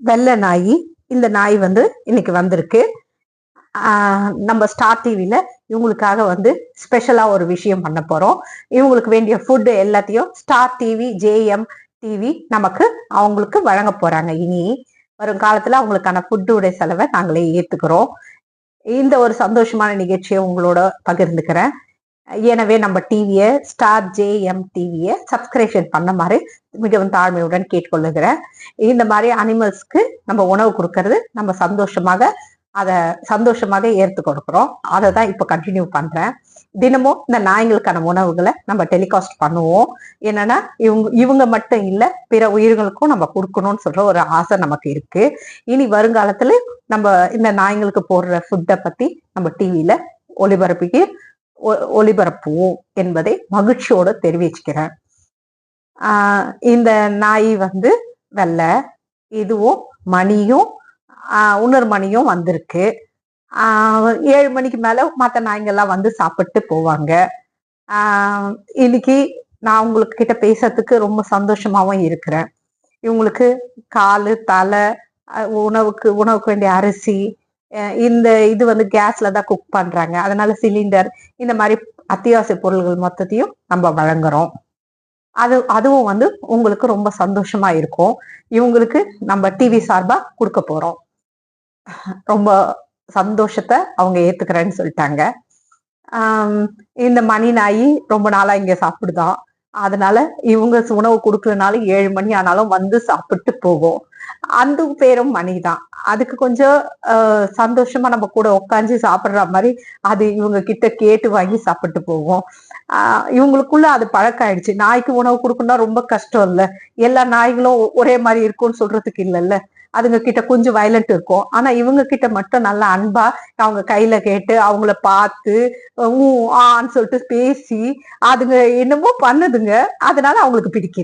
வெள்ளை நாய். இந்த நாய் வந்து இன்னைக்கு வந்திருக்கு. நம்ம ஸ்டார் டிவியில இவங்களுக்காக வந்து ஸ்பெஷலா ஒரு விஷயம் பண்ண போறோம். இவங்களுக்கு வேண்டிய ஃபுட்டு எல்லாத்தையும் ஸ்டார் டிவி ஜேஎம் டிவி நமக்கு அவங்களுக்கு வழங்க போறாங்க. இனி வரும் காலத்துல அவங்களுக்கான ஃபுட்டுடைய செலவை நாங்களே ஏத்துக்கிறோம். இந்த ஒரு சந்தோஷமான நிகழ்ச்சியை உங்களோட பகிர்ந்துக்கிறேன். எனவே நம்ம டிவியை ஸ்டார் ஜேஎம் டிவியை சப்ஸ்கிரிப்ஷன் பண்ண மாதிரி மிகவும் தாழ்மையுடன் கேட்டுக்கொள்ளுகிறேன். இந்த மாதிரி அனிமல்ஸ்க்கு நம்ம உணவு கொடுக்கறது நம்ம சந்தோஷமாக அதை சந்தோஷமாக ஏற்று கொடுக்குறோம். அதை தான் இப்போ கண்டினியூ பண்றேன். தினமும் இந்த நாய்களுக்கான உணவுகளை நம்ம டெலிகாஸ்ட் பண்ணுவோம். என்னன்னா இவங்க இவங்க மட்டும் இல்லை பிற உயிர்களுக்கும் நம்ம கொடுக்கணும்னு சொல்ற ஒரு ஆசை நமக்கு இருக்கு. இனி வருங்காலத்துல நம்ம இந்த நாய்களுக்கு போடுற ஃபுட்டை பத்தி நம்ம டிவியில ஒளிபரப்பிக்கு ஒளிபரப்புவோம் என்பதை மகிழ்ச்சியோட தெரிவிச்சுக்கிறேன். இந்த நாய் வந்து வெள்ளை இதுவும் மணியும் ஆஹ் உணர் மணியும் வந்திருக்கு. ஏழு மணிக்கு மேலே மற்ற நாய்ங்கெல்லாம் வந்து சாப்பிட்டு போவாங்க. இன்னைக்கு நான் உங்களுக்கு கிட்ட பேசுறதுக்கு ரொம்ப சந்தோஷமாகவும் இருக்கிறேன். இவங்களுக்கு காலு தலை உணவுக்கு உணவுக்கு வேண்டிய அரிசி இந்த இது வந்து கேஸ்ல தான் குக் பண்றாங்க. அதனால சிலிண்டர் இந்த மாதிரி அத்தியாவசிய பொருள்கள் மொத்தத்தையும் நம்ம வழங்குறோம். அது அதுவும் வந்து உங்களுக்கு ரொம்ப சந்தோஷமா இருக்கும். இவங்களுக்கு நம்ம டிவி சார்பா கொடுக்க போறோம். ரொம்ப சந்தோஷத்தை அவங்க ஏத்துக்கிறேன்னு சொல்லிட்டாங்க. இந்த மணி நாய் ரொம்ப நாளா இங்க சாப்பிடுதான் அதனால இவங்க உணவு கொடுக்கறதுனால ஏழு மணி ஆனாலும் வந்து சாப்பிட்டு போகும் அந்த பேரும் மணிதான். அதுக்கு கொஞ்சம் ஆஹ், சந்தோஷமா நம்ம கூட உட்காந்து சாப்பிடுற மாதிரி அது இவங்க கிட்ட கேட்டு வாங்கி சாப்பிட்டு போகும் ஆஹ், இவங்களுக்குள்ள அது பழக்கம் ஆயிடுச்சு நாய்க்கு உணவு கொடுக்கணும்னா ரொம்ப கஷ்டம் இல்ல. எல்லா நாய்களும் ஒரே மாதிரி இருக்கும்னு சொல்றதுக்கு இல்லைல்ல. அதுங்க கிட்ட கொஞ்சம் வயலண்ட் இருக்கும். ஆனா இவங்க கிட்ட மட்டும் நல்லா அன்பா அவங்க கையில கேட்டு அவங்கள பார்த்து ஊ ஆன்னு சொல்லிட்டு பேசி அதுங்க என்னமோ பண்ணுதுங்க. அதனால அவங்களுக்கு பிடிக்குது